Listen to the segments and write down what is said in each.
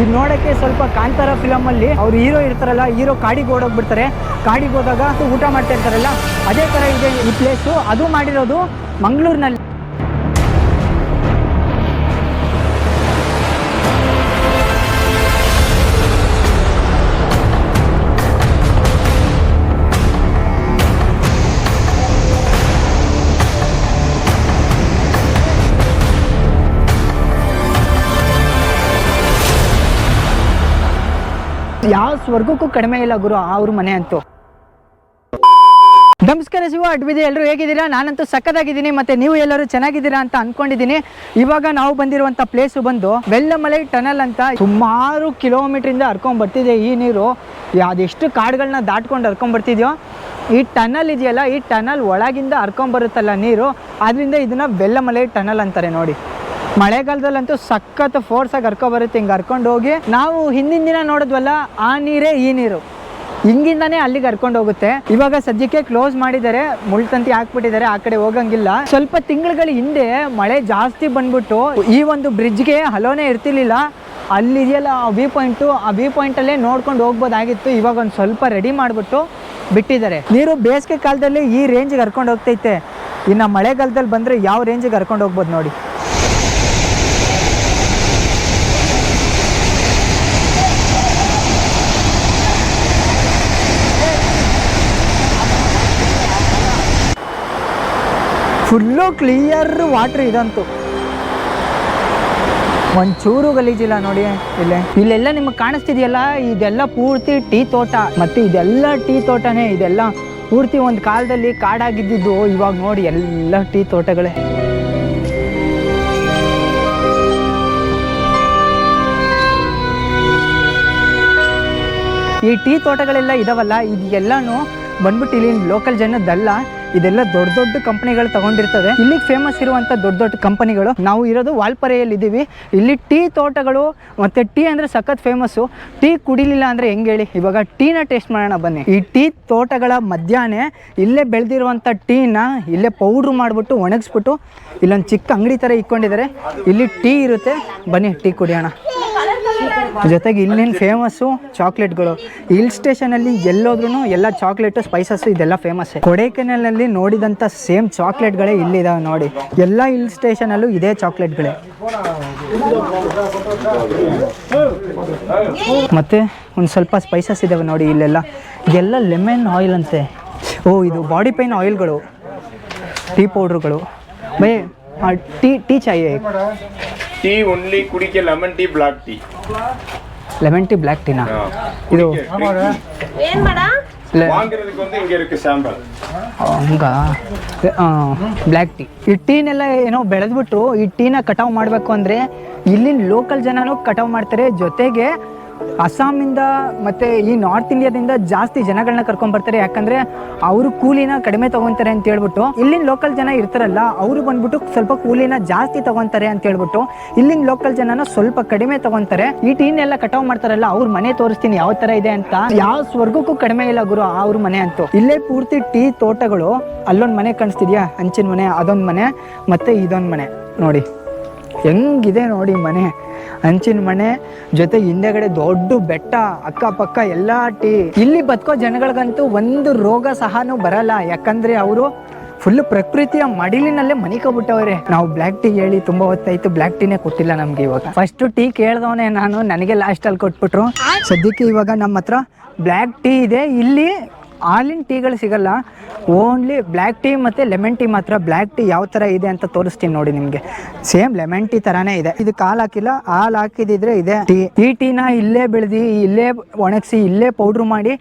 ಇದು ನೋಡಕ್ಕೆ ಸ್ವಲ್ಪ ಕಾಂತಾರ ಫಿಲಮ್ ಅಲ್ಲಿ ಅವ್ರು ಹೀರೋ ಇರ್ತಾರಲ್ಲ, ಹೀರೋ ಕಾಡಿಗೆ ಓಡೋಗ್ಬಿಡ್ತಾರೆ. ಕಾಡಿಗೆ ಹೋದಾಗ ಊಟ ಮಾಡ್ತಾ ಇರ್ತಾರಲ್ಲ, ಅದೇ ತರ ಇದೆ ಈ ಪ್ಲೇಸು ಅದು ಮಾಡಿರೋದು ಮಂಗಳೂರಿನಲ್ಲಿ. ಯಾವ ಸ್ವರ್ಗಕ್ಕೂ ಕಡಿಮೆ ಇಲ್ಲ ಗುರು ಅವ್ರ ಮನೆ ಅಂತೂ. ನಮಸ್ಕಾರ ಶಿವ, ಅಡ್ವಿದೆ ಎಲ್ಲರೂ ಹೇಗಿದ್ದೀರಾ? ನಾನಂತೂ ಸಕ್ಕದಾಗಿದ್ದೀನಿ ಮತ್ತೆ ನೀವು ಎಲ್ಲರೂ ಚೆನ್ನಾಗಿದ್ದೀರಾ ಅಂತ ಅನ್ಕೊಂಡಿದ್ದೀನಿ. ಇವಾಗ ನಾವು ಬಂದಿರುವಂತ ಪ್ಲೇಸು ಬಂದು ಬೆಲ್ಲಮಲೈ ಟನಲ್ ಅಂತ ಸುಮಾರು ಕಿಲೋಮೀಟರ್ ಇಂದ ಹರ್ಕೊಂಡ್ ಬರ್ತಿದೆ ಈ ನೀರು. ಅದೆಷ್ಟು ಕಾಡುಗಳನ್ನ ದಾಟ್ಕೊಂಡು ಹರ್ಕೊಂಡ್ ಬರ್ತಿದ್ಯೋ? ಈ ಟನಲ್ ಇದೆಯಲ್ಲ, ಈ ಟನಲ್ ಒಳಗಿಂದ ಹರ್ಕೊಂಬರುತ್ತಲ್ಲ ನೀರು. ಅದರಿಂದ ಇದನ್ನ ಬೆಲ್ಲಮಲೈ ಟನಲ್ ಅಂತಾರೆ ನೋಡಿ. ಮಳೆಗಾಲದಲ್ಲಂತೂ ಸಖತ್ ಫೋರ್ಸ್ ಆಗಿ ಹರ್ಕೊ ಬರುತ್ತೆ, ಹಿಂಗೆ ಹರ್ಕೊಂಡು ಹೋಗಿ. ನಾವು ಹಿಂದಿನ ದಿನ ನೋಡಿದ್ವಲ್ಲ, ಆ ನೀರೇ ಈ ನೀರು. ಹಿಂಗಿಂದಾನೇ ಅಲ್ಲಿಗೆ ಹರ್ಕೊಂಡು ಹೋಗುತ್ತೆ. ಇವಾಗ ಸದ್ಯಕ್ಕೆ ಕ್ಲೋಸ್ ಮಾಡಿದ್ದಾರೆ, ಮುಳ್ತಂತಿ ಹಾಕ್ಬಿಟ್ಟಿದ್ದಾರೆ, ಆ ಕಡೆ ಹೋಗಂಗಿಲ್ಲ. ಸ್ವಲ್ಪ ತಿಂಗಳುಗಳ ಹಿಂದೆ ಮಳೆ ಜಾಸ್ತಿ ಬಂದ್ಬಿಟ್ಟು, ಈ ಒಂದು ಬ್ರಿಡ್ಜ್ಗೆ ಹಲೋನೇ ಇರ್ತಿರ್ಲಿಲ್ಲ. ಅಲ್ಲಿದೆಯಲ್ಲ ಆ ವ್ಯೂ ಪಾಯಿಂಟು ಆ ವ್ಯೂ ಪಾಯಿಂಟಲ್ಲೇ ನೋಡ್ಕೊಂಡು ಹೋಗ್ಬೋದಾಗಿತ್ತು. ಇವಾಗ ಒಂದು ಸ್ವಲ್ಪ ರೆಡಿ ಮಾಡಿಬಿಟ್ಟು ಬಿಟ್ಟಿದ್ದಾರೆ. ನೀರು ಬೇಸಿಗೆ ಕಾಲದಲ್ಲಿ ಈ ರೇಂಜಿಗೆ ಹರ್ಕೊಂಡು ಹೋಗ್ತೈತೆ. ಇನ್ನು ಮಳೆಗಾಲದಲ್ಲಿ ಬಂದರೆ ಯಾವ ರೇಂಜಿಗೆ ಹರ್ಕೊಂಡು ಹೋಗ್ಬೋದು ನೋಡಿ. ಫುಲ್ಲು ಕ್ಲಿಯರ್ ವಾಟ್ರ್ ಇದಂತೂ. ಒಂಚೂರು ಗಲೀಜಿಲ್ಲ ನೋಡಿ ಇಲ್ಲೇ. ಇಲ್ಲೆಲ್ಲ ನಿಮಗೆ ಕಾಣಿಸ್ತಿದೆಯಲ್ಲ? ಇದೆಲ್ಲ ಪೂರ್ತಿ ಟೀ ತೋಟ. ಮತ್ತೆ ಇದೆಲ್ಲ ಟೀ ತೋಟನೇ, ಇದೆಲ್ಲ ಪೂರ್ತಿ ಒಂದು ಕಾಲದಲ್ಲಿ ಕಾಡಾಗಿದ್ದಿದ್ದು. ಇವಾಗ ನೋಡಿ ಎಲ್ಲ ಟೀ ತೋಟಗಳೇ. ಈ ಟೀ ತೋಟಗಳೆಲ್ಲ ಇದಾವಲ್ಲ ಇದು ಎಲ್ಲಾನು ಬಂದ್ಬಿಟ್ಟು ಇಲ್ಲಿ ಲೋಕಲ್ ಜನದ್ದಲ್ಲ. ಇದೆಲ್ಲ ದೊಡ್ಡ ದೊಡ್ಡ ಕಂಪನಿಗಳು ತಗೊಂಡಿರ್ತವೆ ಇಲ್ಲಿ ಫೇಮಸ್ ಇರುವಂತ ದೊಡ್ಡ ದೊಡ್ಡ ಕಂಪನಿಗಳು. ನಾವು ಇರೋದು ವಾಲ್ಪರೆಯಲ್ಲಿ ಇದ್ದೀವಿ ಇಲ್ಲಿ ಟೀ ತೋಟಗಳು ಮತ್ತೆ ಟೀ ಅಂದ್ರೆ ಸಖತ್ ಫೇಮಸ್ಸು ಟೀ ಕುಡಿಲಿಲ್ಲ ಅಂದ್ರೆ ಹೆಂಗೆ ಹೇಳಿ? ಇವಾಗ ಟೀನ ಟೇಸ್ಟ್ ಮಾಡೋಣ ಬನ್ನಿ. ಈ ಟೀ ತೋಟಗಳ ಮಧ್ಯಾಹ್ನ ಇಲ್ಲೇ ಬೆಳೆದಿರುವಂಥ ಟೀನ ಇಲ್ಲೇ ಪೌಡ್ರ್ ಮಾಡಿಬಿಟ್ಟು ಒಣಗಿಸ್ಬಿಟ್ಟು ಇಲ್ಲೊಂದು ಚಿಕ್ಕ ಅಂಗಡಿ ಥರ ಇಕ್ಕೊಂಡಿದ್ದಾರೆ. ಇಲ್ಲಿ ಟೀ ಇರುತ್ತೆ. ಬನ್ನಿ, ಟೀ ಕುಡಿಯೋಣ. ಜೊತೆಗೆ ಇಲ್ಲಿನ ಫೇಮಸ್ಸು ಚಾಕ್ಲೇಟ್ಗಳು ಹಿಲ್ ಸ್ಟೇಷನಲ್ಲಿ ಎಲ್ಲೋದ್ರೂ ಎಲ್ಲ ಚಾಕ್ಲೇಟು ಸ್ಪೈಸಸ್ಸು ಇದೆಲ್ಲ ಫೇಮಸ್ ಕೊಡೈಕೆನಲ್ನಲ್ಲಿ ನೋಡಿದಂಥ ಸೇಮ್ ಚಾಕ್ಲೇಟ್ಗಳೇ ಇಲ್ಲಿದ್ದಾವೆ ನೋಡಿ. ಎಲ್ಲ ಹಿಲ್ ಸ್ಟೇಷನಲ್ಲೂ ಇದೇ ಚಾಕ್ಲೇಟ್ಗಳೇ ಮತ್ತು ಒಂದು ಸ್ವಲ್ಪ ಸ್ಪೈಸಸ್ ಇದ್ದಾವೆ ನೋಡಿ ಇಲ್ಲೆಲ್ಲ. ಇದೆಲ್ಲ ಲೆಮನ್ ಆಯಿಲ್ ಅಂತೆ. ಓ, ಇದು ಬಾಡಿ ಪೈನ್ ಆಯಿಲ್ಗಳು ಟೀ ಪೌಡ್ರುಗಳು by tea tea chai tea only ಕುಡಿಕೆ lemon tea black tea lemon tea black Tina ಇದು ಏನು ಮಾಡ? ಬ್ಲಾಕ್ ಬ್ಲ್ಯಾಕ್ ಟೀ ಈ ಟೀನೆಲ್ಲ ಏನೋ ಬೆಳೆದ್ಬಿಟ್ಟು ಈ ಟೀನ ಕಟಾವು ಮಾಡಬೇಕು ಅಂದ್ರೆ ಇಲ್ಲಿನ ಲೋಕಲ್ ಜನನು ಕಟಾವು ಮಾಡ್ತಾರೆ. ಜೊತೆಗೆ ಅಸ್ಸಾಮಿಂದ ಮತ್ತೆ ಈ ನಾರ್ತ್ ಇಂಡಿಯಾದಿಂದ ಜಾಸ್ತಿ ಜನಗಳನ್ನ ಕರ್ಕೊಂಡ್ ಬರ್ತಾರೆ ಯಾಕಂದ್ರೆ ಅವರು ಕೂಲಿನ ಕಡಿಮೆ ತಗೊಂತಾರೆ ಅಂತ ಹೇಳ್ಬಿಟ್ಟು, ಇಲ್ಲಿನ ಲೋಕಲ್ ಜನ ಇರ್ತಾರಲ್ಲ, ಅವರು ಬಂದ್ಬಿಟ್ಟು ಸ್ವಲ್ಪ ಕೂಲಿನ ಜಾಸ್ತಿ ತಗೊಂತಾರೆ ಅಂತ ಹೇಳ್ಬಿಟ್ಟು, ಇಲ್ಲಿನ ಲೋಕಲ್ ಜನನ ಸ್ವಲ್ಪ ಕಡಿಮೆ ತಗೊಂತಾರೆ. ಈ ಟೀನೆಲ್ಲ ಕಟಾವ್ ಮಾಡ್ತಾರಲ್ಲ, ಅವ್ರ ಮನೆ ತೋರಿಸ್ತೀನಿ ಯಾವ ತರ ಇದೆ ಅಂತ. ಯಾವ ಸ್ವರ್ಗಕ್ಕೂ ಕಡಿಮೆ ಇಲ್ಲ ಗುರು, ಅವ್ರ ಮನೆ ಅಂತೂ. ಇಲ್ಲೇ ಪೂರ್ತಿ ಟೀ ತೋಟಗಳು, ಅಲ್ಲೊಂದು ಮನೆ ಕಾಣಿಸ್ತಿದ್ಯಾ? ಹಂಚಿನ ಮನೆ, ಅದೊಂದು ಮನೆ, ಮತ್ತೆ ಇದೊಂದು ಮನೆ. ನೋಡಿ. ಹೆಂಗಿದೆ ನೋಡಿ ಮನೆ. ಹಂಚಿನ ಮನೆ, ಜೊತೆ ಹಿಂದೆಗಡೆ ದೊಡ್ಡ ಬೆಟ್ಟ, ಅಕ್ಕಪಕ್ಕ ಎಲ್ಲ ಟೀ ಇಲ್ಲಿ ಬದುಕೋ ಜನಗಳಿಗಂತೂ ಒಂದು ರೋಗ ಸಹನೂ ಬರಲ್ಲ. ಯಾಕಂದ್ರೆ ಅವರು ಫುಲ್ ಪ್ರಕೃತಿಯ ಮಡಿಲಿನಲ್ಲೇ ಮನಿಕೊಬಿಟ್ಟವ್ರೆ. ನಾವು ಬ್ಲ್ಯಾಕ್ ಟೀ ಹೇಳಿ ತುಂಬಾ ಹೊತ್ತಾಯ್ತು ಬ್ಲ್ಯಾಕ್ ಟೀನೇ ಕೊಟ್ಟಿಲ್ಲ ನಮ್ಗೆ ಇವಾಗ. ಫಸ್ಟ್ ಟೀ ಕೇಳ್ದವನೇ ನಾನು, ನನಗೆ ಲಾಸ್ಟ್ ಅಲ್ಲಿ ಕೊಟ್ಬಿಟ್ರು. ಸದ್ಯಕ್ಕೆ ಇವಾಗ ನಮ್ಮ ಹತ್ರ ಬ್ಲ್ಯಾಕ್ ಟೀ ಇದೆ. ಇಲ್ಲಿ ಹಾಲಿನ ಟೀಗಳು ಸಿಗಲ್ಲ. ಓನ್ಲಿ ಬ್ಲ್ಯಾಕ್ ಟೀ ಮತ್ತು ಲೆಮನ್ ಟೀ ಮಾತ್ರ. ಬ್ಲ್ಯಾಕ್ ಟೀ ಯಾವ ಥರ ಇದೆ ಅಂತ ತೋರಿಸ್ತೀನಿ ನೋಡಿ ನಿಮಗೆ. ಸೇಮ್ ಲೆಮನ್ ಟೀ ಥರನೇ ಇದೆ. ಇದಕ್ಕೆ ಹಾಲು ಹಾಕಿಲ್ಲ. ಹಾಲು ಹಾಕಿದಿದ್ರೆ ಇದೆ ಟೀ ಈ ಟೀನ ಇಲ್ಲೇ ಬೆಳೆದು, ಇಲ್ಲೇ ಒಣಗಿಸಿ, ಇಲ್ಲೇ ಪೌಡ್ರ್ ಮಾಡಿ,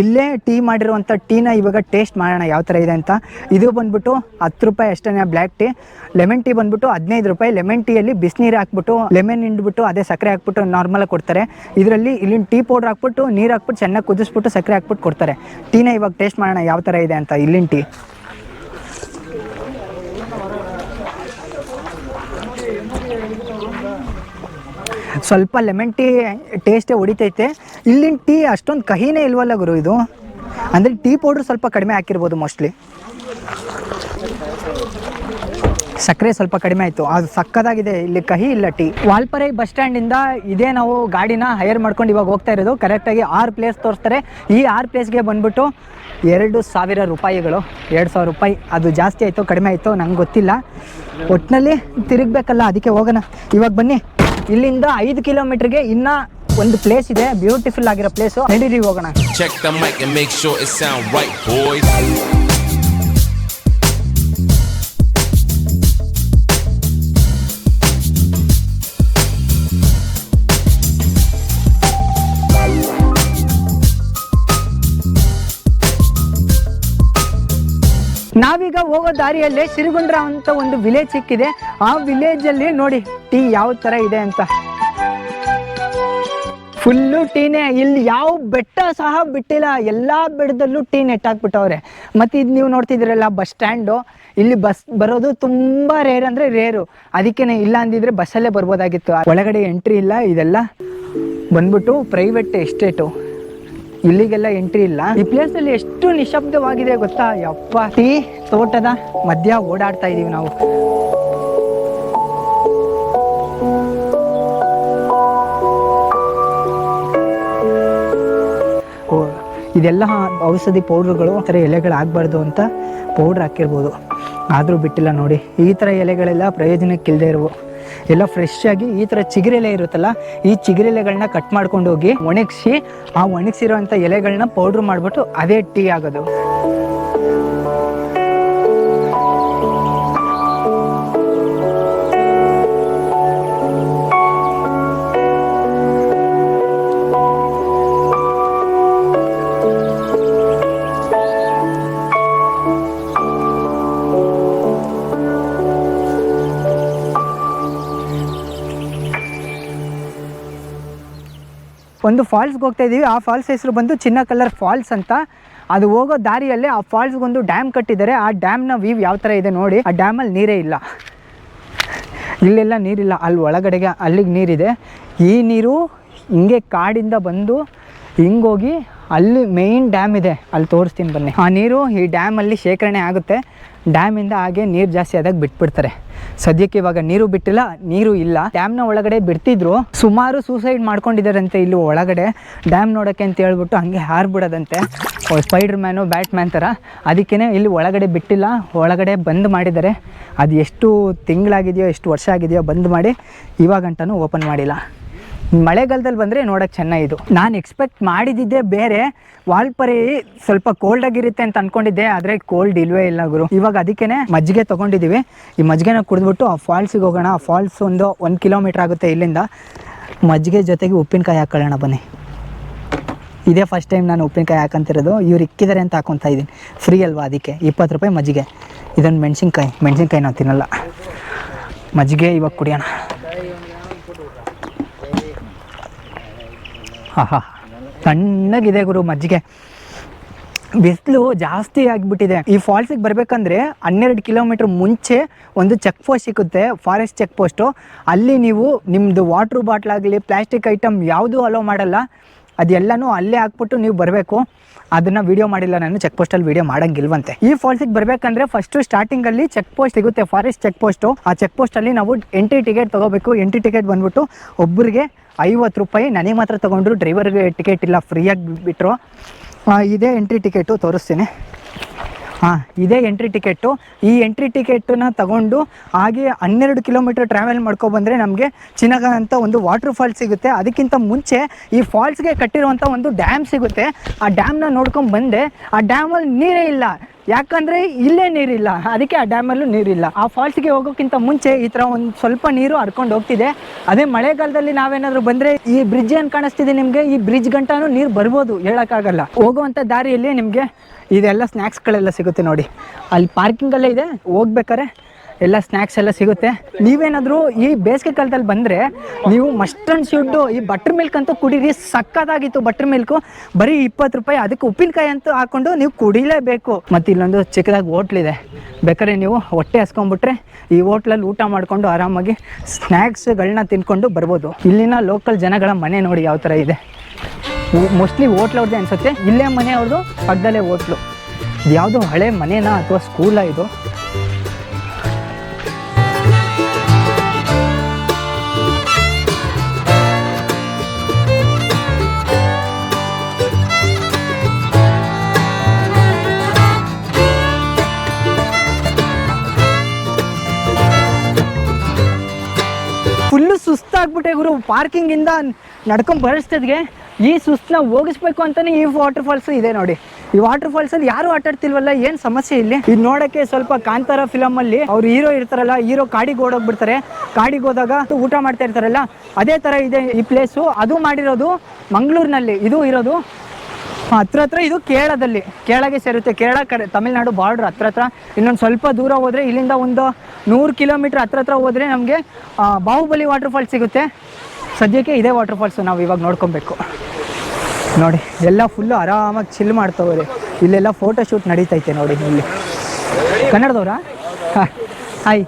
ಇಲ್ಲೇ ಟೀ ಮಾಡಿರುವಂಥ ಟೀನ ಇವಾಗ ಟೇಸ್ಟ್ ಮಾಡೋಣ ಯಾವ ಥರ ಇದೆ ಅಂತ. ಇದು ಬಂದ್ಬಿಟ್ಟು ಹತ್ತು ರೂಪಾಯಿ ಅಷ್ಟೇ ಬ್ಲ್ಯಾಕ್ ಟೀ ಲೆಮನ್ ಟೀ ಬಂದ್ಬಿಟ್ಟು ಹದಿನೈದು ರೂಪಾಯಿ. ಲೆಮನ್ ಟೀಯಲ್ಲಿ ಬಿಸಿನೀರು ಹಾಕ್ಬಿಟ್ಟು ಲೆಮನ್ ಹಿಂಡ್ಬಿಟ್ಟು, ಅದೇ ಸಕ್ಕರೆ ಹಾಕ್ಬಿಟ್ಟು ನಾರ್ಮಲಾಗಿ ಕೊಡ್ತಾರೆ. ಇದರಲ್ಲಿ ಇಲ್ಲಿನ ಟೀ ಪೌಡ್ರ್ ಹಾಕ್ಬಿಟ್ಟು, ನೀರು ಹಾಕ್ಬಿಟ್ಟು, ಚೆನ್ನಾಗಿ ಕುದಿಸ್ಬಿಟ್ಟು ಸಕ್ಕರೆ ಹಾಕ್ಬಿಟ್ಟು ಕೊಡ್ತಾರೆ. ಟೀನ ಇವಾಗ ಟೇಸ್ಟ್ ಮಾಡೋಣ ಯಾವ ಥರ ಇದೆ ಅಂತ ಇಲ್ಲಿನ ಟೀ. ಸ್ವಲ್ಪ ಲೆಮನ್ ಟೀ ಟೇಸ್ಟೇ ಹೊಡಿತೈತೆ. ಇಲ್ಲಿನ ಟೀ ಅಷ್ಟೊಂದು ಕಹಿನೇ ಇಲ್ವಲ್ಲ ಗುರು ಇದು. ಅಂದರೆ ಟೀ ಪೌಡ್ರ್ ಸ್ವಲ್ಪ ಕಡಿಮೆ ಹಾಕಿರ್ಬೋದು ಮೋಸ್ಟ್ಲಿ. ಸಕ್ಕರೆ ಸ್ವಲ್ಪ ಕಡಿಮೆ ಆಯಿತು. ಅದು ಸಕ್ಕದಾಗಿದೆ. ಇಲ್ಲಿ ಕಹಿ ಇಲ್ಲ ಟೀ. ವಾಲ್ಪರೈ ಬಸ್ ಸ್ಟ್ಯಾಂಡಿಂದ ಇದೇ ನಾವು ಗಾಡಿನ ಹೈರ್ ಮಾಡ್ಕೊಂಡು ಇವಾಗ ಹೋಗ್ತಾ ಇರೋದು. ಕರೆಕ್ಟಾಗಿ ಆರು ಪ್ಲೇಸ್ ತೋರಿಸ್ತಾರೆ. ಈ ಆರು ಪ್ಲೇಸ್ಗೆ ಬಂದ್ಬಿಟ್ಟು ಎರಡು ಸಾವಿರ ರೂಪಾಯಿಗಳು. ಎರಡು ಸಾವಿರ ರೂಪಾಯಿ. ಅದು ಜಾಸ್ತಿ ಆಯಿತು, ಕಡಿಮೆ ಆಯಿತು ನಂಗೆ ಗೊತ್ತಿಲ್ಲ. ಒಟ್ಟಿನಲ್ಲಿ ತಿರುಗಬೇಕಲ್ಲ, ಅದಕ್ಕೆ ಹೋಗೋಣ. ಇವಾಗ ಬನ್ನಿ. ಇಲ್ಲಿಂದ ಐದು ಕಿಲೋಮೀಟ್ರಿಗೆ ಇನ್ನೂ ಒಂದು ಪ್ಲೇಸ್ ಇದೆ. ಬ್ಯೂಟಿಫುಲ್ ಆಗಿರೋ ಪ್ಲೇಸು ನಡೀರಿ, ಹೋಗೋಣ. ನಾವೀಗ ಹೋಗೋ ದಾರಿಯಲ್ಲೇ ಸಿರಿಗುಂಡ್ರ ಅಂತ ಒಂದು ವಿಲೇಜ್ ಸಿಕ್ಕಿದೆ. ಆ ವಿಲೇಜ್ ಅಲ್ಲಿ ನೋಡಿ, ಟೀ ಯಾವ ತರ ಇದೆ ಅಂತ. ಫುಲ್ಲು ಟೀನೇ, ಇಲ್ಲಿ ಯಾವ ಬೆಟ್ಟ ಸಹ ಬಿಟ್ಟಿಲ್ಲ. ಎಲ್ಲ ಬೆಟ್ಟದಲ್ಲೂ ಟೀ ನೆಟ್ಟಾಕ್ಬಿಟ್ಟವ್ರೆ ಮತ್ತು ಇದು ನೀವು ನೋಡ್ತಿದ್ದೀರಲ್ಲ ಬಸ್ ಸ್ಟ್ಯಾಂಡು ಇಲ್ಲಿ ಬಸ್ ಬರೋದು ತುಂಬ ರೇರ್ ಅಂದರೆ ರೇರು ಅದಕ್ಕೆ ಇಲ್ಲ ಅಂದಿದ್ರೆ ಬಸ್ಸಲ್ಲೇ ಬರ್ಬೋದಾಗಿತ್ತು. ಒಳಗಡೆ ಎಂಟ್ರಿ ಇಲ್ಲ, ಇದೆಲ್ಲ ಬಂದ್ಬಿಟ್ಟು ಪ್ರೈವೇಟ್ ಎಸ್ಟೇಟು ಇಲ್ಲಿಗೆಲ್ಲ ಎಂಟ್ರಿ ಇಲ್ಲ. ಈ ಪ್ಲೇಸ್ ಅಲ್ಲಿ ಎಷ್ಟು ನಿಶಬ್ದವಾಗಿದೆ ಗೊತ್ತಾ? ಯಪ್ಪ, ಟೀ ತೋಟದ ಮಧ್ಯ ಓಡಾಡ್ತಾ ಇದೀವಿ ನಾವು. ಇದೆಲ್ಲ ಔಷಧಿ ಪೌಡ್ರುಗಳು ಆ ಥರ ಎಲೆಗಳಾಗಬಾರ್ದು ಅಂತ ಪೌಡ್ರ್ ಹಾಕಿರ್ಬೋದು. ಆದರೂ ಬಿಟ್ಟಿಲ್ಲ ನೋಡಿ. ಈ ಥರ ಎಲೆಗಳೆಲ್ಲ ಪ್ರಯೋಜನಕ್ಕಿಲ್ಲದೆ ಇರುವು. ಎಲ್ಲ ಫ್ರೆಶ್ ಆಗಿ ಈ ಥರ ಚಿಗುರೆಲೆ ಇರುತ್ತಲ್ಲ, ಈ ಚಿಗುರೆಲೆಗಳನ್ನ ಕಟ್ ಮಾಡ್ಕೊಂಡು ಹೋಗಿ ಒಣಗಿಸಿ, ಆ ಒಣಗಿಸಿರೋಂಥ ಎಲೆಗಳನ್ನ ಪೌಡ್ರ್ ಮಾಡಿಬಿಟ್ಟು ಅದೇ ಟೀ ಆಗೋದು. ಒಂದು ಫಾಲ್ಸ್ಗೆ ಹೋಗ್ತಾ ಇದ್ದೀವಿ. ಆ ಫಾಲ್ಸ್ ಹೆಸರು ಬಂದು ಚಿನ್ನ ಕಲರ್ ಫಾಲ್ಸ್ ಅಂತ. ಅದು ಹೋಗೋ ದಾರಿಯಲ್ಲೇ ಆ ಫಾಲ್ಸ್ಗೊಂದು ಡ್ಯಾಮ್ ಕಟ್ಟಿದ್ದಾರೆ. ಆ ಡ್ಯಾಮ್ನ ವೀವ್ ಯಾವ ಥರ ಇದೆ ನೋಡಿ. ಆ ಡ್ಯಾಮಲ್ಲಿ ನೀರೇ ಇಲ್ಲ. ಇಲ್ಲೆಲ್ಲ ನೀರಿಲ್ಲ. ಅಲ್ಲಿ ಒಳಗಡೆಗೆ ಅಲ್ಲಿಗೆ ನೀರಿದೆ. ಈ ನೀರು ಹಿಂಗೆ ಕಾಡಿಂದ ಬಂದು ಹಿಂಗೋಗಿ ಅಲ್ಲಿ ಮೇಯ್ನ್ ಡ್ಯಾಮ್ ಇದೆ. ಅಲ್ಲಿ ತೋರಿಸ್ತೀನಿ ಬನ್ನಿ. ಆ ನೀರು ಈ ಡ್ಯಾಮಲ್ಲಿ ಶೇಖರಣೆ ಆಗುತ್ತೆ. ಡ್ಯಾಮಿಂದ ಹಾಗೆ ನೀರು ಜಾಸ್ತಿ ಆದಾಗ ಬಿಟ್ಬಿಡ್ತಾರೆ. ಸದ್ಯಕ್ಕೆ ಇವಾಗ ನೀರು ಬಿಟ್ಟಿಲ್ಲ, ನೀರು ಇಲ್ಲ. ಡ್ಯಾಮ್ನ ಒಳಗಡೆ ಬಿಡ್ತಿದ್ರು. ಸುಮಾರು ಸೂಸೈಡ್ ಮಾಡ್ಕೊಂಡಿದ್ದಾರಂತೆ ಇಲ್ಲಿ ಒಳಗಡೆ. ಡ್ಯಾಮ್ ನೋಡೋಕ್ಕೆ ಅಂತ ಹೇಳ್ಬಿಟ್ಟು ಹಂಗೆ ಹಾರ್ಬಿಡೋದಂತೆ. ಸ್ಪೈಡರ್ ಮ್ಯಾನು ಬ್ಯಾಟ್ ಮ್ಯಾನ್ ಥರ. ಅದಕ್ಕೇ ಇಲ್ಲಿ ಒಳಗಡೆ ಬಿಟ್ಟಿಲ್ಲ, ಒಳಗಡೆ ಬಂದ್ ಮಾಡಿದ್ದಾರೆ. ಅದು ಎಷ್ಟು ತಿಂಗಳಾಗಿದೆಯೋ, ಎಷ್ಟು ವರ್ಷ ಆಗಿದೆಯೋ ಬಂದ್ ಮಾಡಿ ಇವಾಗಂಟನೂ ಓಪನ್ ಮಾಡಿಲ್ಲ. ಮಳೆಗಾಲದಲ್ಲಿ ಬಂದರೆ ನೋಡೋಕೆ ಚೆನ್ನಾಗಿದ್ದು ನಾನು ಎಕ್ಸ್ಪೆಕ್ಟ್ ಮಾಡಿದ್ದಿದ್ದೇ ಬೇರೆ, ವಾಲ್ಪರಿ ಸ್ವಲ್ಪ ಕೋಲ್ಡ್ ಆಗಿರುತ್ತೆ ಅಂತ ಅನ್ಕೊಂಡಿದ್ದೆ, ಆದರೆ ಕೋಲ್ಡ್ ಇಲ್ವೇ ಇಲ್ಲ ಗುರು. ಇವಾಗ ಅದಕ್ಕೇ ಮಜ್ಜಿಗೆ ತೊಗೊಂಡಿದ್ದೀವಿ ಈ ಮಜ್ಜಿಗೆನ ಕುಡಿದ್ಬಿಟ್ಟು ಆ ಫಾಲ್ಸಿಗೆ ಹೋಗೋಣ. ಆ ಫಾಲ್ಸ್ ಒಂದು ಒಂದು ಕಿಲೋಮೀಟ್ರ್ ಆಗುತ್ತೆ ಇಲ್ಲಿಂದ. ಮಜ್ಜಿಗೆ ಜೊತೆಗೆ ಉಪ್ಪಿನಕಾಯಿ ಹಾಕೊಳ್ಳೋಣ ಬನ್ನಿ. ಇದೇ ಫಸ್ಟ್ ಟೈಮ್ ನಾನು ಉಪ್ಪಿನಕಾಯಿ ಹಾಕಂತಿರೋದು. ಇವ್ರು ಇಕ್ಕಿದ್ದಾರೆ ಅಂತ ಹಾಕೊತಾ ಇದ್ದೀನಿ. ಫ್ರೀ ಅಲ್ವಾ ಅದಕ್ಕೆ? ಇಪ್ಪತ್ತು ರೂಪಾಯಿ ಮಜ್ಜಿಗೆ. ಇದೊಂದು ಮೆಣಸಿನ್ಕಾಯಿ. ಮೆಣಸಿನ್ಕಾಯಿ ನಾವು ತಿನ್ನಲ್ಲ. ಮಜ್ಜಿಗೆ ಇವಾಗ ಕುಡಿಯೋಣ. ತಣ್ಣಗಿದೆ ಗುರು ಮಜ್ಜಿಗೆ. ಬಿಸಿಲು ಜಾಸ್ತಿ ಆಗಿಬಿಟ್ಟಿದೆ. ಈ ಫಾಲ್ಸಿಗೆ ಬರಬೇಕಂದ್ರೆ ಹನ್ನೆರಡು ಕಿಲೋಮೀಟ್ರ್ ಮುಂಚೆ ಒಂದು ಚೆಕ್ ಪೋಸ್ಟ್ ಸಿಗುತ್ತೆ ಫಾರೆಸ್ಟ್ ಚೆಕ್ ಪೋಸ್ಟು. ಅಲ್ಲಿ ನೀವು ನಿಮ್ಮದು ವಾಟ್ರ್ ಬಾಟ್ಲಾಗಲಿ ಪ್ಲಾಸ್ಟಿಕ್ ಐಟಮ್ ಯಾವುದೂ ಅಲೋ ಮಾಡಲ್ಲ. ಅದೆಲ್ಲನೂ ಅಲ್ಲೇ ಹಾಕ್ಬಿಟ್ಟು ನೀವು ಬರಬೇಕು. ಅದನ್ನು ವಿಡಿಯೋ ಮಾಡಿಲ್ಲ ನಾನು ಚೆಕ್ ಪೋಸ್ಟಲ್ಲಿ ವಿಡಿಯೋ ಮಾಡೋಂಗಿಲ್ವಂತೆ. ಈ ಫಾಲ್ಸಿಗೆ ಬರಬೇಕಂದ್ರೆ ಫಸ್ಟು ಸ್ಟಾರ್ಟಿಂಗಲ್ಲಿ ಚೆಕ್ ಪೋಸ್ಟ್ ಸಿಗುತ್ತೆ ಫಾರೆಸ್ಟ್ ಚೆಕ್ ಪೋಸ್ಟು ಆ ಚೆಕ್ ಪೋಸ್ಟಲ್ಲಿ ನಾವು ಎಂಟ್ರಿ ಟಿಕೆಟ್ ತೊಗೋಬೇಕು. ಎಂಟ್ರಿ ಟಿಕೆಟ್ ಬಂದ್ಬಿಟ್ಟು ಒಬ್ಬರಿಗೆ ಐವತ್ತು ರೂಪಾಯಿ ನನಗೆ ಮಾತ್ರ ತೊಗೊಂಡ್ರು ಡ್ರೈವರ್ಗೆ ಟಿಕೆಟ್ ಇಲ್ಲ ಫ್ರೀಯಾಗಿ ಬಿಟ್ಟರು ಇದೇ ಎಂಟ್ರಿ ಟಿಕೆಟು ತೋರಿಸ್ತೀನಿ. ಹಾಂ, ಇದೇ ಎಂಟ್ರಿ ಟಿಕೆಟು ಈ ಎಂಟ್ರಿ ಟಿಕೆಟನ್ನ ತಗೊಂಡು ಹಾಗೆ ಹನ್ನೆರಡು ಕಿಲೋಮೀಟರ್ ಟ್ರಾವೆಲ್ ಮಾಡ್ಕೊಬಂದರೆ ನಮಗೆ ಚಿನ್ನಗ ಅಂತ ಒಂದು ವಾಟರ್ ಫಾಲ್ ಸಿಗುತ್ತೆ. ಅದಕ್ಕಿಂತ ಮುಂಚೆ ಈ ಫಾಲ್ಸ್ಗೆ ಕಟ್ಟಿರುವಂಥ ಒಂದು ಡ್ಯಾಮ್ ಸಿಗುತ್ತೆ. ಆ ಡ್ಯಾಮ್ನ ನೋಡ್ಕೊಂಡು ಬಂದೆ ಆ ಡ್ಯಾಮಲ್ಲಿ ನೀರೇ ಇಲ್ಲ. ಯಾಕಂದರೆ ಇಲ್ಲೇ ನೀರಿಲ್ಲ. ಅದಕ್ಕೆ ಆ ಡ್ಯಾಮಲ್ಲೂ ನೀರಿಲ್ಲ. ಆ ಫಾಲ್ಸ್ಗೆ ಹೋಗೋಕ್ಕಿಂತ ಮುಂಚೆ ಈ ಥರ ಒಂದು ಸ್ವಲ್ಪ ನೀರು ಹರ್ಕೊಂಡು ಹೋಗ್ತಿದೆ. ಅದೇ ಮಳೆಗಾಲದಲ್ಲಿ ನಾವೇನಾದರೂ ಬಂದರೆ ಈ ಬ್ರಿಡ್ಜ್ ಏನು ಕಾಣಿಸ್ತಿದೆ ನಿಮಗೆ? ಈ ಬ್ರಿಡ್ಜ್ ಗಂಟಾನು ನೀರು ಬರ್ಬೋದು ಹೇಳೋಕ್ಕಾಗಲ್ಲ. ಹೋಗುವಂಥ ದಾರಿಯಲ್ಲಿ ನಿಮಗೆ ಇದೆಲ್ಲ ಸ್ನ್ಯಾಕ್ಸ್ಗಳೆಲ್ಲ ಸಿಗುತ್ತೆ ನೋಡಿ. ಅಲ್ಲಿ ಪಾರ್ಕಿಂಗಲ್ಲೇ ಇದೆ. ಹೋಗ್ಬೇಕಾರೆ ಎಲ್ಲ ಸ್ನ್ಯಾಕ್ಸ್ ಎಲ್ಲ ಸಿಗುತ್ತೆ. ನೀವೇನಾದರೂ ಈ ಬೇಸಿಗೆ ಕಾಲದಲ್ಲಿ ಬಂದರೆ ನೀವು ಮಸ್ಟ್ ಆ್ಯಂಡ್ ಶುಡ್ಡು ಈ ಬಟರ್ ಮಿಲ್ಕ್ ಅಂತೂ ಕುಡೀರಿ, ಸಕ್ಕತ್ತಾಗಿತ್ತು ಬಟರ್ ಮಿಲ್ಕು ಬರೀ ಇಪ್ಪತ್ತು ರೂಪಾಯಿ, ಅದಕ್ಕೆ ಉಪ್ಪಿನಕಾಯಿ ಅಂತೂ ಹಾಕೊಂಡು ನೀವು ಕುಡಿಲೇಬೇಕು. ಮತ್ತು ಇಲ್ಲೊಂದು ಚಿಕ್ಕದಾಗಿ ಹೋಟ್ಲಿದೆ ಬೇಕಾದ್ರೆ ನೀವು ಹೊಟ್ಟೆ ಹಸ್ಕೊಂಡ್ಬಿಟ್ರೆ ಈ ಹೋಟ್ಲಲ್ಲಿ ಊಟ ಮಾಡಿಕೊಂಡು ಆರಾಮಾಗಿ ಸ್ನ್ಯಾಕ್ಸ್ಗಳನ್ನ ತಿನ್ಕೊಂಡು ಬರ್ಬೋದು. ಇಲ್ಲಿನ ಲೋಕಲ್ ಜನಗಳ ಮನೆ ನೋಡಿ ಯಾವ ಥರ ಇದೆ. ಮೋಸ್ಟ್ಲಿ ಹೋಟ್ಲ್ ಅವ್ರದ್ದೇ ಅನ್ಸುತ್ತೆ. ಇಲ್ಲೇ ಮನೆ ಅವ್ರದ್ದು ಪಕ್ಕದಲ್ಲೇ ಹೋಟ್ಲು ಯಾವುದೋ ಹಳೆ ಮನೆನಾ ಅಥವಾ ಸ್ಕೂಲಾ ಇದು? ಸುಸ್ತಾಗ್ಬಿಟ್ಟೆ ಗುರು. ಪಾರ್ಕಿಂಗಿಂದ ನಡ್ಕೊಂಡ್ ಬರೋಷ್ಟೊತ್ತಿಗೆ ಈ ಸುಸ್ತನ್ನ ಹೋಗಿಸ್ಬೇಕು ಅಂತಾನೆ ಈ ವಾಟರ್ ಫಾಲ್ಸ್ ಇದೆ ನೋಡಿ. ಈ ವಾಟರ್ ಫಾಲ್ಸ್ ಅಲ್ಲಿ ಯಾರು ಆಟಾಡ್ತಿಲ್ವಲ್ಲ ಏನ್ ಸಮಸ್ಯೆ ಇಲ್ಲಿ? ಇದು ನೋಡಕ್ಕೆ ಸ್ವಲ್ಪ ಕಾಂತಾರ ಫಿಲಮ್ ಅಲ್ಲಿ ಅವ್ರು ಹೀರೋ ಇರ್ತಾರಲ್ಲ ಹೀರೋ ಕಾಡಿಗೆ ಓಡೋಗ್ಬಿಡ್ತಾರೆ. ಕಾಡಿಗೆ ಹೋದಾಗ ಊಟ ಮಾಡ್ತಾ ಇರ್ತಾರಲ್ಲ, ಅದೇ ತರ ಇದೆ ಈ ಪ್ಲೇಸು ಅದು ಮಾಡಿರೋದು ಮಂಗಳೂರಿನಲ್ಲಿ. ಇದು ಇರೋದು ಹತ್ರ ಹತ್ರ ಇದು ಕೇರಳದಲ್ಲಿ ಕೇರಳಗೆ ಸೇರುತ್ತೆ. ಕೇರಳ ಕಡೆ, ತಮಿಳ್ನಾಡು ಬಾರ್ಡ್ರ್ ಹತ್ರ ಹತ್ರ. ಇನ್ನೊಂದು ಸ್ವಲ್ಪ ದೂರ ಹೋದರೆ ಇಲ್ಲಿಂದ ಒಂದು ನೂರು ಕಿಲೋಮೀಟ್ರ್ ಹತ್ರ ಹತ್ರ ಹೋದರೆ ನಮಗೆ ಬಾಹುಬಲಿ ವಾಟರ್ ಫಾಲ್ಸ್ ಸಿಗುತ್ತೆ. ಸದ್ಯಕ್ಕೆ ಇದೇ ವಾಟರ್ ಫಾಲ್ಸು ನಾವು ಇವಾಗ ನೋಡ್ಕೊಬೇಕು. ನೋಡಿ, ಎಲ್ಲ ಫುಲ್ಲು ಆರಾಮಾಗಿ ಚಿಲ್ ಮಾಡ್ತವ್ರೆ. ಇಲ್ಲೆಲ್ಲ ಫೋಟೋ ಶೂಟ್ ನಡೀತೈತೆ ನೋಡಿ ಇಲ್ಲಿ. ಕನ್ನಡದವ್ರಾ? ಹಾಯ್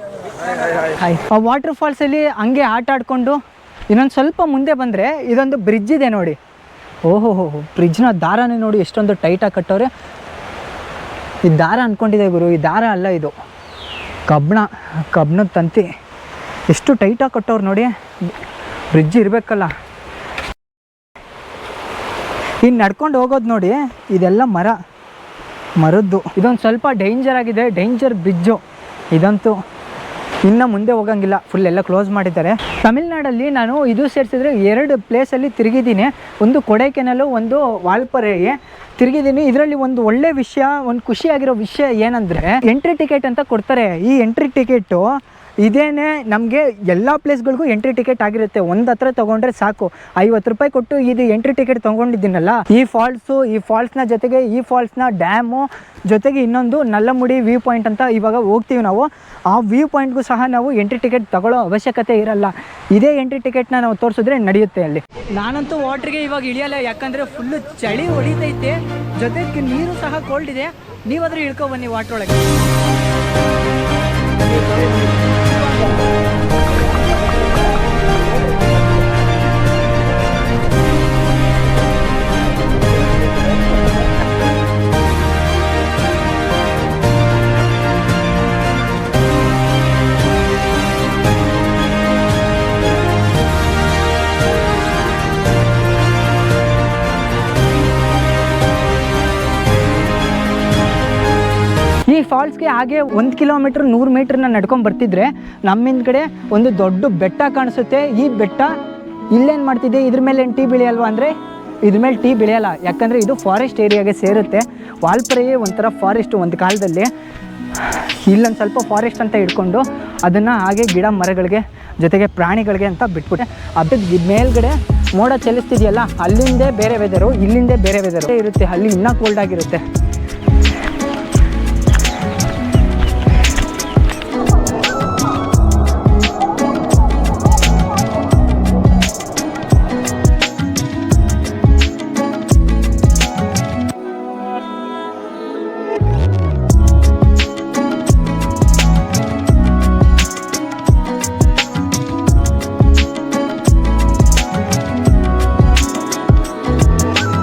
ಹಾಯ್ ಆ ವಾಟರ್ ಫಾಲ್ಸಲ್ಲಿ ಹಂಗೆ ಆಟ ಆಡಿಕೊಂಡು ಇನ್ನೊಂದು ಸ್ವಲ್ಪ ಮುಂದೆ ಬಂದರೆ ಇದೊಂದು ಬ್ರಿಡ್ಜ್ ಇದೆ ನೋಡಿ. ಓಹೋ ಹೋ ಫ್ರಿಜ್ನ ದಾರನೇ ನೋಡಿ ಎಷ್ಟೊಂದು ಟೈಟಾಗಿ ಕಟ್ಟವ್ರೆ. ಈ ದಾರ ಅಂದ್ಕೊಂಡಿದೆ ಗುರು, ಈ ದಾರ ಅಲ್ಲ ಇದು. ಕಬ್ಬಣ, ಕಬ್ಬಣದ ತಂತಿ. ಎಷ್ಟು ಟೈಟಾಗಿ ಕಟ್ಟೋರು ನೋಡಿ. ಫ್ರಿಜ್ ಇರಬೇಕಲ್ಲ. ಇನ್ನು ನಡ್ಕೊಂಡು ಹೋಗೋದು ನೋಡಿ, ಇದೆಲ್ಲ ಮರ, ಮರದ್ದು. ಇದೊಂದು ಸ್ವಲ್ಪ ಡೇಂಜರ್ ಆಗಿದೆ ಡೇಂಜರ್ ಬ್ರಿಡ್ಜು ಇದಂತೂ ಇನ್ನು ಮುಂದೆ ಹೋಗಂಗಿಲ್ಲ. ಫುಲ್ ಎಲ್ಲ ಕ್ಲೋಸ್ ಮಾಡಿದ್ದಾರೆ. ತಮಿಳ್ನಾಡಲ್ಲಿ ನಾನು ಇದು ಸೇರಿಸಿದ್ರೆ ಎರಡು ಪ್ಲೇಸಲ್ಲಿ ತಿರುಗಿದ್ದೀನಿ. ಒಂದು ಕೊಡೈಕೆನಲ್ಲು, ಒಂದು ವಾಲ್ಪರೆಗೆ ತಿರುಗಿದ್ದೀನಿ. ಇದರಲ್ಲಿ ಒಂದು ಒಳ್ಳೆ ವಿಷಯ, ಒಂದು ಖುಷಿಯಾಗಿರೋ ವಿಷಯ ಏನಂದರೆ, ಎಂಟ್ರಿ ಟಿಕೆಟ್ ಅಂತ ಕೊಡ್ತಾರೆ. ಈ ಎಂಟ್ರಿ ಟಿಕೆಟು ಇದೇನೆ ನಮಗೆ ಎಲ್ಲ ಪ್ಲೇಸ್ಗಳಿಗೂ ಎಂಟ್ರಿ ಟಿಕೆಟ್ ಆಗಿರುತ್ತೆ. ಒಂದು ಹತ್ರ ತೊಗೊಂಡ್ರೆ ಸಾಕು. ಐವತ್ತು ರೂಪಾಯಿ ಕೊಟ್ಟು ಇದು ಎಂಟ್ರಿ ಟಿಕೆಟ್ ತೊಗೊಂಡಿದ್ದೀನಲ್ಲ, ಈ ಫಾಲ್ಸು, ಈ ಫಾಲ್ಸ್ನ ಜೊತೆಗೆ ಈ ಫಾಲ್ಸ್ನ ಡ್ಯಾಮು, ಜೊತೆಗೆ ಇನ್ನೊಂದು ನಲ್ಲಮುಡಿ ವ್ಯೂ ಪಾಯಿಂಟ್ ಅಂತ ಇವಾಗ ಹೋಗ್ತೀವಿ ನಾವು. ಆ ವ್ಯೂ ಪಾಯಿಂಟ್ಗೂ ಸಹ ನಾವು ಎಂಟ್ರಿ ಟಿಕೆಟ್ ತಗೊಳ್ಳೋ ಅವಶ್ಯಕತೆ ಇರಲ್ಲ. ಇದೇ ಎಂಟ್ರಿ ಟಿಕೆಟ್ನ ನಾವು ತೋರಿಸಿದ್ರೆ ನಡೆಯುತ್ತೆ ಅಲ್ಲಿ. ನಾನಂತೂ ವಾಟ್ರಿಗೆ ಇವಾಗ ಇಳಿಯಲ್ಲ, ಯಾಕಂದರೆ ಫುಲ್ಲು ಚಳಿ ಹೊಡಿತೈತೆ. ಜೊತೆಗೆ ನೀರು ಸಹ ಕೋಲ್ಡ್ ಇದೆ. ನೀವಾದರೂ ಇಳ್ಕೊ ಬನ್ನಿ ವಾಟ್ರ್ ಹಾಗೆ ಒಂದು ಕಿಲೋಮೀಟ್ರ್ ನೂರು ಮೀಟ್ರನ್ನ ನಡ್ಕೊಂಡು ಬರ್ತಿದ್ರೆ ನಮ್ಮ ಹಿಂದ್ಗಡೆ ಒಂದು ದೊಡ್ಡ ಬೆಟ್ಟ ಕಾಣಿಸುತ್ತೆ. ಈ ಬೆಟ್ಟ ಇಲ್ಲೇನು ಮಾಡ್ತಿದ್ದೆ ಇದ್ರ ಮೇಲೆ ಏನು ಟೀ ಬೆಳೆಯಲ್ವಾ ಅಂದರೆ? ಇದ್ರ ಮೇಲೆ ಟೀ ಬೆಳೆಯಲ್ಲ. ಯಾಕಂದರೆ ಇದು ಫಾರೆಸ್ಟ್ ಏರಿಯಾಗೆ ಸೇರುತ್ತೆ. ವಾಲ್ಪರೆಯೇ ಒಂಥರ ಫಾರೆಸ್ಟ್ ಒಂದು ಕಾಲದಲ್ಲಿ. ಇಲ್ಲೊಂದು ಸ್ವಲ್ಪ ಫಾರೆಸ್ಟ್ ಅಂತ ಇಟ್ಕೊಂಡು ಅದನ್ನು ಹಾಗೆ ಗಿಡ ಮರಗಳಿಗೆ ಜೊತೆಗೆ ಪ್ರಾಣಿಗಳಿಗೆ ಅಂತ ಬಿಟ್ಬಿಟ್ಟೆ ಅದು ಮೇಲ್ಗಡೆ ಮೋಡ ಚಲಿಸ್ತಿದೆಯಲ್ಲ, ಅಲ್ಲಿಂದೇ ಬೇರೆ ವೆದರು ಇಲ್ಲಿಂದೇ ಬೇರೆ ವೆದರು ಇರುತ್ತೆ. ಅಲ್ಲಿ ಇನ್ನೂ ಕೋಲ್ಡ್ ಆಗಿರುತ್ತೆ.